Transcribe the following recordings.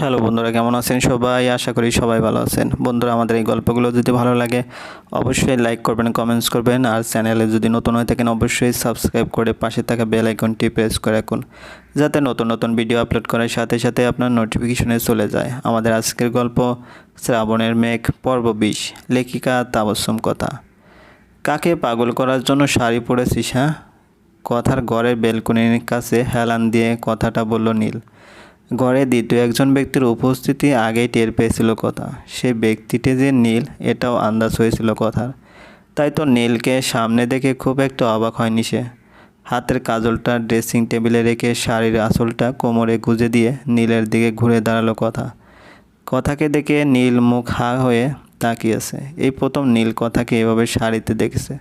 Hello বন্ধুরা, কেমন আছেন সবাই? আশা করি সবাই ভালো আছেন। বন্ধুরা, আমাদের এই গল্পগুলো যদি ভালো লাগে, অবশ্যই লাইক করবেন কমেন্টস করবেন। আর চ্যানেলে যদি নতুন হয়ে থাকেন, অবশ্যই সাবস্ক্রাইব করে পাশে থাকা বেল আইকনটি প্রেস করে রাখুন, যাতে নতুন নতুন ভিডিও আপলোড করার সাথে সাথে আপনার নোটিফিকেশনে চলে যায়। আমাদের আজকের গল্প, শ্রাবণের মেঘ, পর্ব বিশ, লেখিকা তাবস্যম কথা। কাকে পাগল করার জন্য শাড়ি পরেছিস হ্যাঁ? কথার ঘরের বেলকনির কাছে হেলান দিয়ে কথাটা বলল নীল। ঘরে দ্বিতীয় একজন ব্যক্তির উপস্থিতি আগেই টের পেয়েছিল কথা। সে ব্যক্তিটি যে নীল, এটাও আন্দাজ হয়েছিল কথার। তাই তো নীলকে সামনে দেখে খুব একটা অবাক হয়নি সে। হাতের কাজলটা ড্রেসিং টেবিলে রেখে শাড়ির আঁচলটা কোমরে গুজে দিয়ে নীলের দিকে ঘুরে দাঁড়াল কথা। কথাকে দেখে নীল মুখ হা হয়ে তাকিয়েছে এই প্রথম নীল কথাকে এভাবে শাড়িতে দেখেছে।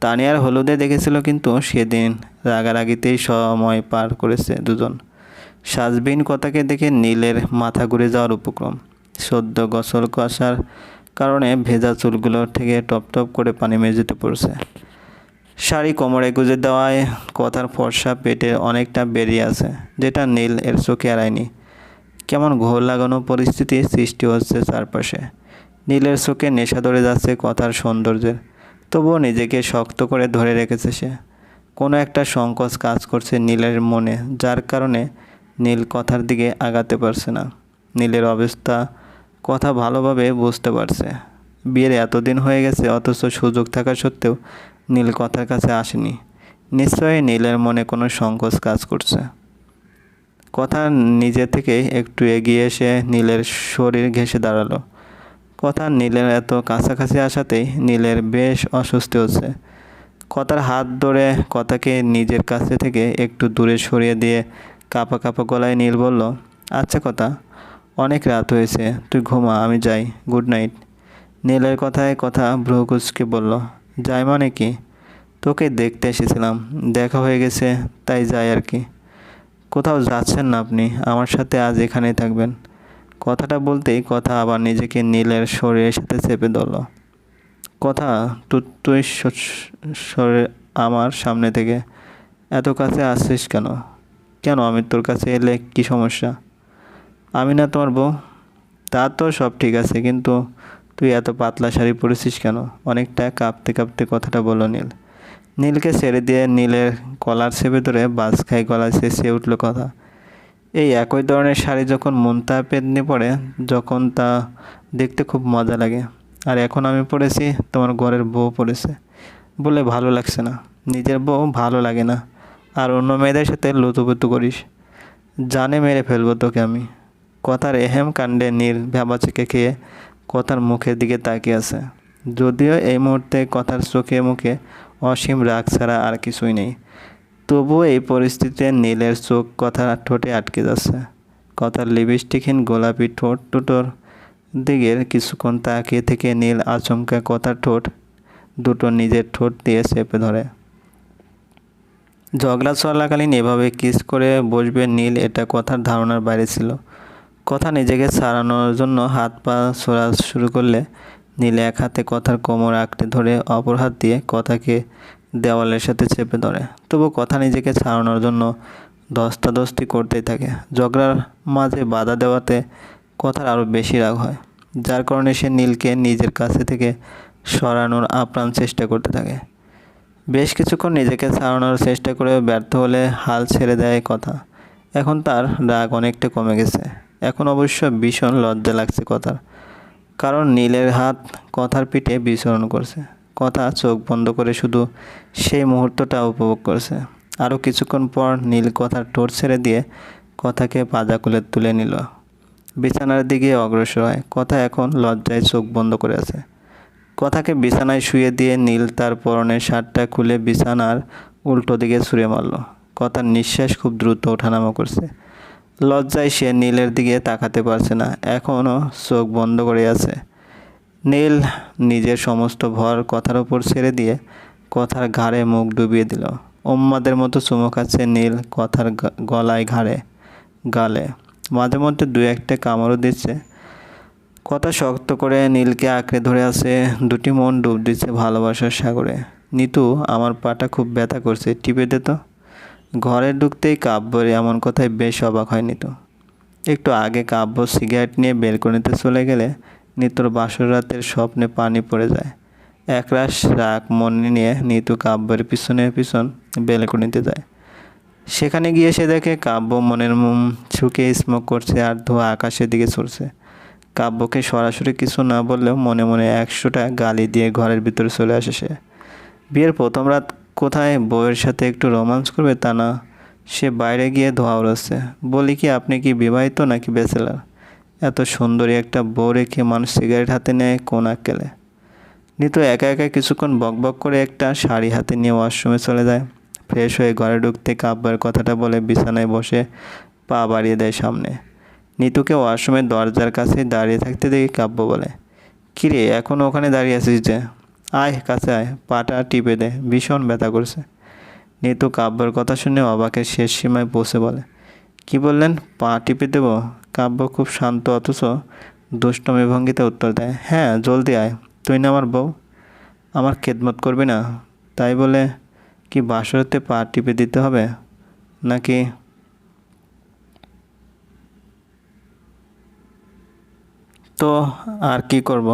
তানিয়ার হলুদে দেখেছিল কিন্তু সেদিন রাগারাগিতেই সময় পার করেছে দুজন। সাজবিন কথাকে দেখে নীলের মাথা ঘুরে যাওয়ার উপক্রম। সদ্য গোসল কষার কারণে ভেজা চুলগুলো থেকে টপ টপ করে পানি মেঝেতে পড়ছে। শাড়ি কোমরে গুজে দেওয়ায় কথার ফর্সা পেটে অনেকটা বেরিয়ে আছে, যেটা নীল এর চোখে এড়ায়নি। কেমন ঘোর লাগানো পরিস্থিতি সৃষ্টি হচ্ছে চারপাশে। নীলের চোখে নেশা ধরে যাচ্ছে কথার সৌন্দর্যের, তবুও নিজেকে শক্ত করে ধরে রেখেছে সে। কোনো একটা সংকোচ কাজ করছে নীলের মনে, যার কারণে নীল কথার দিকে আগাতে পারছে না। নীলের অবস্থা কথা ভালোভাবে বুঝতে পারছে। বিয়ের এতদিন হয়ে গেছে, অথচ সুযোগ থাকা সত্ত্বেও নীল কথার কাছে আসেনি। নিশ্চয়ই নীলের মনে কোনো সংকোচ কাজ করছে। কথা নিজে থেকে একটু এগিয়ে এসে নীলের শরীর ঘেঁষে দাঁড়াল। কথা নীলের এত কাছাকাছি আসাতেই নীলের বেশ অস্বস্তি হচ্ছে। কথার হাত ধরে কথাকে নিজের কাছে থেকে একটু দূরে সরিয়ে দিয়ে কাপা কাপা গলায় নীল বলল আচ্ছা কথা, অনেক রাত হয়েছে, তুই ঘুমা, আমি যাই, গুড নাইট। নীলের কথায় কথা ভ্রুকুচকে বলল, যাই মানে কি? তোকে দেখতে এসেছিলাম, দেখা হয়ে গেছে, তাই যাই আর কি। কোথাও যাচ্ছেন না আপনি, আমার সাথে আজ এখানেই থাকবেন। কথাটা বলতেই কথা আবার নিজেকে নীলের শরীরের সাথে চেপে ধরল। কথা তু- তুই সরে আমার সামনে থেকে, এত কাছে আসছিস কেন? কেন আমি তোর কাছে এলে কি সমস্যা? আমি না তোমার বউ। তা তো সব ঠিক আছে, কিন্তু তুই এত পাতলা শাড়ি পরেছিস কেন? অনেকটা কাঁপতে কাঁপতে কথাটা বলল নীল। নীলকে ছেড়ে দিয়ে নীলের কলার চেপে ধরে বাস খাই গলা চেঁচিয়ে উঠল কথা। এই একই ধরনের শাড়ি যখন মুনতা পেদনি পরে, যখন তা দেখতে খুব মজা লাগে। আর এখন আমি পরেছি, তোমার ঘরের বউ পরেছে। বলে ভালো লাগছে না। নিজের বউ ভালো লাগে না। আর অন্য মেয়েদের সাথে লুতুপুতু করিস। জানে মেরে ফেলব তোকে আমি। কথার এহেম কাণ্ডে নীল ভেবাচেকে খেয়ে কথার মুখের দিকে তাকিয়ে আছে। যদিও এই মুহূর্তে কথার চোখে মুখে অসীম রাগ ছাড়া আর কিছুই নেই। তবুও এই পরিস্থিতিতে নীলের চোখ কথার ঠোঁটে আটকে যাচ্ছে। কথার লিপস্টিকহীন গোলাপি ঠোঁট দুটোর দিকে কিছুক্ষণ তাকিয়ে থেকে নীল আচমকা কথার ঠোঁট দুটো নিজের ঠোঁট দিয়ে চেপে ধরে। ঝগড়া চলাকালীন এভাবে কিস করে বসবে নীল এটা কথার ধারণার বাইরে ছিল। কথা নিজেকে সারানোর জন্য হাত পা ছোড়া শুরু করলে নীল এক হাতে কথার কোমর আঁকড়ে ধরে অপর হাত দিয়ে কথাকে দেওয়ালের সাথে চেপে ধরে। তবু কথা নিজেকে ছাড়ানোর জন্য ধস্তাধস্তি করতেই থাকে। ঝগড়ার মাঝে বাধা দেওয়াতে কথার আরও বেশি রাগ হয়, যার কারণে সে নীলকে নিজের কাছে থেকে সরানোর আপ্রাণ চেষ্টা করতে থাকে। বেশ কিছুক্ষণ নিজেকে ছাড়ানোর চেষ্টা করে ব্যর্থ হলে হাল ছেড়ে দেয় কথা। এখন তার রাগ অনেকটা কমে গেছে। এখন অবশ্য ভীষণ লজ্জা লাগছে কথার। কারণ নীলের হাত কথার পিঠে বিচরণ করছে। কথা চোখ বন্ধ করে শুধু সেই মুহূর্তটা উপভোগ করছে। আরও কিছুক্ষণ পর নীল কথার ঠোঁট ছেড়ে দিয়ে কথাকে পাজা কুলে তুলে নিল। বিছানার দিকে অগ্রসর হয়। কথা এখন লজ্জায় চোখ বন্ধ করে আছে। কথাকে বিছানায় শুয়ে দিয়ে নীল তার পরনের শার্টটা খুলে বিছানার উল্টো দিকে ছুঁড়ে মারল। কথার নিঃশ্বাস খুব দ্রুত ওঠানামা করছে। লজ্জায় সে নীলের দিকে তাকাতে পারছে না এখনও চোখ বন্ধ করে আছে। নীল নিজের সমস্ত ভর কথার উপর ছেড়ে দিয়ে কথার ঘাড়ে মুখ ডুবিয়ে দিল। উম্মাদের মতো চুমো খাচ্ছে নীল কথার গলায় ঘাড়ে, গালে। মাঝে মধ্যে দু একটা কামড়ও দিচ্ছে। কথা শক্ত করে নীলকে আঁকড়ে ধরে আছে, দুটি মন ডুব দিচ্ছে ভালোবাসার সাগরে। নিতু, আমার পাটা খুব ব্যথা করছে, টিপে দে তো। ঘরে ঢুকতেই কাব্যরে এমন কথায় বেশ অবাক হয় নিতু। একটু আগে কাব্য সিগারেট নিয়ে বেলকনিতে চলে গেলে নিতুর বাসর রাতের স্বপ্নে পানি পড়ে যায়। একরাশ রাগ মনে নিয়ে নিতু কাব্যের পিছনে পিছন বেলকনিতে যায়। সেখানে গিয়ে সে দেখে কাব্য মনের মুম ছুকে স্মোক করছে আর ধোয়া আকাশের দিকে ছড়ছে। কাব্যকে সরাসরি কিছু না বললেও মনে মনে একশোটা গালি দিয়ে ঘরের ভিতরে চলে আসে সে। বিয়ের প্রথম রাত কোথায় বউয়ের সাথে একটু রোমান্স করবে তা না। সে বাইরে গিয়ে ধোয়া উড়াচ্ছে। বলি কি, আপনি কি বিবাহিত নাকি ব্যাচেলার? এত সুন্দরী একটা বউ রেখে মানুষ সিগারেট হাতে নেয় কোন আক্কেলে? নিতু একা একা কিছুক্ষণ বকবক করে একটা শাড়ি হাতে নিয়ে ওয়াশরুমে চলে যায়। ফ্রেশ হয়ে ঘরে ঢুকতে কাব্যের কথাটা বলে বিছানায় বসে পা বাড়িয়ে দেয় সামনে। নিতুকে ওয়াশরুমের দরজার কাছে দাঁড়িয়ে থাকতে দেখে কাব্য বলে, কিরে, এখন ওখানে দাঁড়িয়ে আছিস যে? আয়, কাছে আয়, পাটা টিপে দে, ভীষণ ব্যথা করছে। নিতু কাব্যর কথা শুনে অবাকের শেষ সীমায় পৌঁছে বলে, কি বললেন? পা টিপে দেব? কাব্য খুব শান্ত অথচ দুষ্টমি ভঙ্গিতে উত্তর দেয় হ্যাঁ জলদি আয়, তুই না আমার বউ? আমার খেদমত করবি না। তাই বলে কি বাসরতে পা টিপে দিতে হবে? নাকি তো আর কি করব?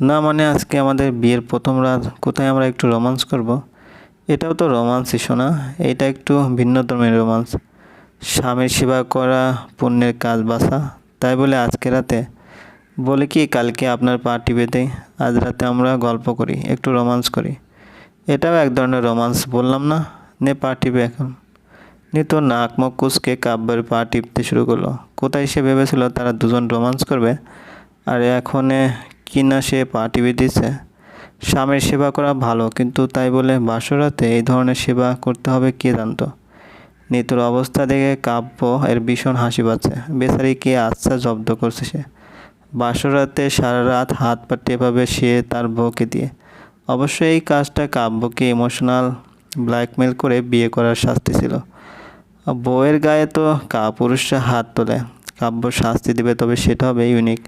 না মানে আজকে আমাদের বিয়ের প্রথম রাত, কোথায় আমরা একটু রোমান্স করব? এটাও তো রোমান্স রোমান্সই শোনা এটা একটু ভিন্ন ধর্মের রোমান্স। স্বামীর সেবা করা, পুণ্যের কাজ বাসা তাই বলে আজকে রাতে। বলে কি, কালকে আপনার পা টিপে দেই, আজ রাতে আমরা গল্প করি, একটু রোমান্স করি। এটাও এক ধরনের রোমান্স, বললাম না? নে পা টিপে এখন। নি তো নাক মুখ কুচকে কাব্যের পা টিপতে শুরু করল। কোথায় সে ভেবেছিল তারা দুজন রোমান্স করবে? আর এখনে কি না সে পা টিপে দিচ্ছে? স্বামীর সেবা করা ভালো, কিন্তু তাই বলে বাসরাতে এই ধরনের সেবা করতে হবে কে জানতো? নিতুর অবস্থা দেখে কাব্য এর ভীষণ হাসি পাচ্ছে। বেচারি কে আচ্ছা জব্দ করছে সে। বাসরাতে সারা রাত হাত পা টেপাবে সে তার বউকে দিয়ে। অবশ্যই এই কাজটা কাব্যকে ইমোশনাল ব্ল্যাকমেল করে বিয়ে করার শাস্তি ছিল। বউয়ের গায়ে তো কা পুরুষরা হাত তোলে। কাব্য শাস্তি দেবে তবে সেটা হবে ইউনিক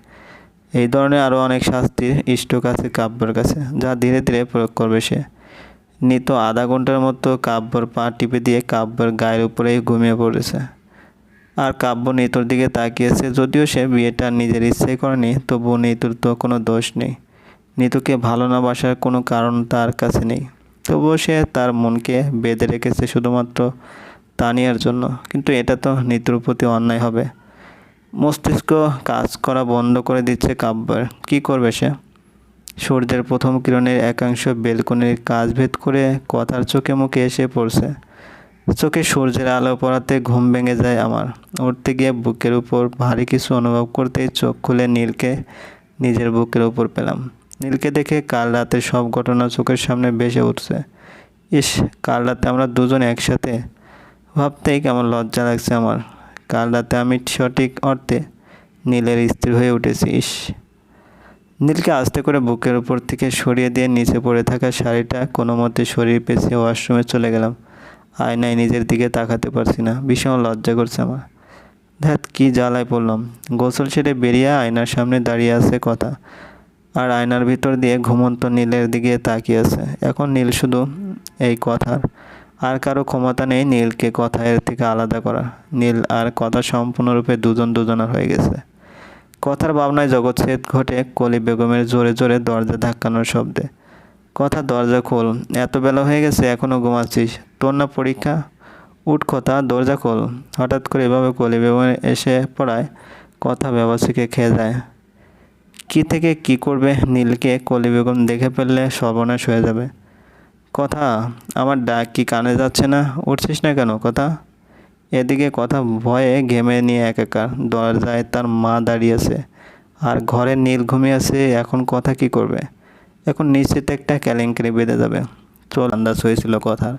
এই ধরনের আরও অনেক শাস্তির স্টক আছে কাব্যর কাছে, যা ধীরে ধীরে প্রয়োগ করবে সে। নিত আধা ঘণ্টার মতো কাব্যর পা টিপে দিয়ে কাব্যর গায়ের উপরেই ঘুমিয়ে পড়েছে। আর কাব্য নিতুর দিকে তাকিয়েছে, যদিও সে বিয়েটা নিজের ইচ্ছে করেনি, তবুও নিতুর তো কোনো দোষ নেই। নিতুকে ভালো না বাসার কোনো কারণ তার কাছে নেই। তবুও সে তার মনকে বেঁধে রেখেছে শুধুমাত্র তানিয়ার জন্য। কিন্তু এটা তো নিতুর প্রতি অন্যায় হবে। মস্তিষ্ক কাজ করা বন্ধ করে দিচ্ছে কাব্যের। কি করবে সে? সূর্যের প্রথম কিরণের একাংশ বেলকনির কাজ ভেদ করে কথার চোখে মুখে এসে পড়ছে। চোখে সূর্যের আলো পড়াতে ঘুম ভেঙে যায় আমার। উঠতে গিয়ে বুকের উপর ভারী কিছু অনুভব করতেই চোখ খুলে নীলকে নিজের বুকের উপর পেলাম। নীলকে দেখে কাল রাতে সব ঘটনা চোখের সামনে বেসে উঠছে। ইস, কাল রাতে আমরা দুজন একসাথে ভাবতেই কেমন লজ্জা লাগছে আমার। কাল রাতে আমি সঠিক অর্থে নীলের স্ত্রী হয়ে উঠেছি, ইস। নীলকে আস্তে করে বুকের উপর থেকে সরিয়ে দিয়ে নিচে পড়ে থাকা শাড়িটা কোনো মতে শরীর পেছিয়ে ওয়াশরুমে চলে গেলাম। আয়নায় নিজের দিকে তাকাতে পারছি না, ভীষণ লজ্জা করছে আমার। ধ্যাত কি জ্বালায় পড়লাম। গোসল সেরে বেরিয়ে আয়নার সামনে দাঁড়িয়ে আছে কথা। আর আয়নার ভিতর দিয়ে ঘুমন্ত নীলের দিকে তাকিয়ে আছে। এখন নীল শুধু এই কথার আর কারও ক্ষমতা নেই নীলকে কথা এর থেকে আলাদা করা। নীল আর কথা সম্পূর্ণরূপে দুজন দুজনার হয়ে গেছে। কথার ভাবনায় জগৎছেদ ঘটে কলি বেগমের জোরে জোরে দরজা ধাক্কানোর শব্দে। কথা দরজা খোল, এত বেলা হয়ে গেছে এখনও ঘুমাচ্ছিস। তোর না পরীক্ষা? উঠ কথা, দরজা খোল। হঠাৎ করে এভাবে কলি বেগম এসে পড়ায়, কথা ব্যবসাকে খেয়ে যায়। কি থেকে কি করবে নীলকে কলি বেগম দেখে ফেললে সর্বনাশ হয়ে যাবে। কথা, আমার ডাক কি কানে যাচ্ছে না? উঠছিস না কেন? কথা। এদিকে কথা ভয়ে ঘেমে নিয়ে একাকার দরজায় তার মা দাঁড়িয়েছে আর ঘরে নীল ঘুমিয়ে আছে, এখন কথা কি করবে? এখন নিশ্চিত একটা কেলেঙ্কারি বেঁধে যাবে। চল আন্দাজ হয়েছিল কথার।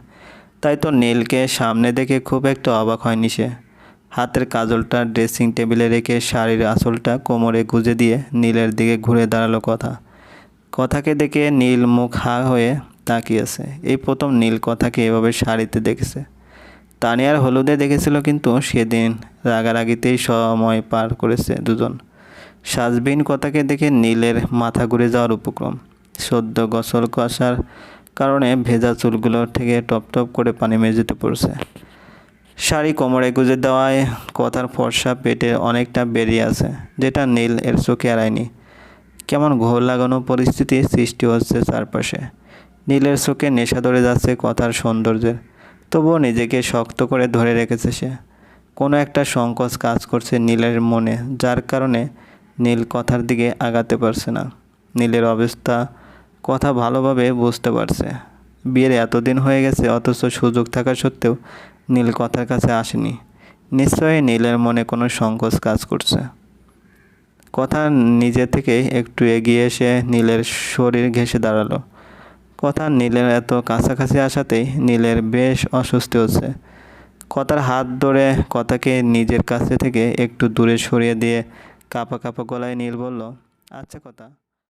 তাই তো নীলকে সামনে দেখে খুব একটা অবাক হয়নি সে। হাতের কাজলটা ড্রেসিং টেবিলে রেখে শাড়ির আঁচলটা কোমরে গুজে দিয়ে নীলের দিকে ঘুরে দাঁড়াল কথা। কথাকে দেখে নীল মুখ হা হয়ে তাকিয়েছে। এই প্রথম নীল কথাকে এভাবে শাড়িতে দেখেছে। তানিয়ার হলুদে দেখেছিল কিন্তু সেদিন রাগারাগিতেই সময় পার করেছে দুজন। সাজবিন কথাকে দেখে নীলের মাথা ঘুরে যাওয়ার উপক্রম। সদ্য গসল কষার কারণে ভেজা চুলগুলো থেকে টপ টপ করে পানি মেঝেতে পড়ছে। শাড়ি কোমরে গুজে দেওয়ায় কথার ফর্সা পেটে অনেকটা বেরিয়ে আছে, যেটা নীল এর চোখে এড়ায়নি। কেমন ঘোর লাগানো পরিস্থিতি সৃষ্টি হচ্ছে চারপাশে। নীলের চোখে নেশা ধরে যাচ্ছে কথার সৌন্দর্যের। তবুও নিজেকে শক্ত করে ধরে রেখেছে সে। কোনো একটা সংকোচ কাজ করছে নীলের মনে, যার কারণে নীল কথার দিকে আগাতে পারছে না। নীলের অবস্থা কথা ভালোভাবে বুঝতে পারছে। বিয়ের এতদিন হয়ে গেছে, অথচ সুযোগ থাকা সত্ত্বেও নীল কথার কাছে আসেনি। নিশ্চয়ই নীলের মনে কোনো সংকোচ কাজ করছে। কথা নিজে থেকে একটু এগিয়ে এসে নীলের শরীর ঘেঁষে দাঁড়াল। কথা নীলের এত কাছাকাছি আসাতেই নীলের বেশ অস্বস্তি হচ্ছে। কথার হাত ধরে কথাকে নিজের কাছে থেকে একটু দূরে সরিয়ে দিয়ে কাঁপা কাঁপা গলায় নীল বলল আচ্ছা কথা।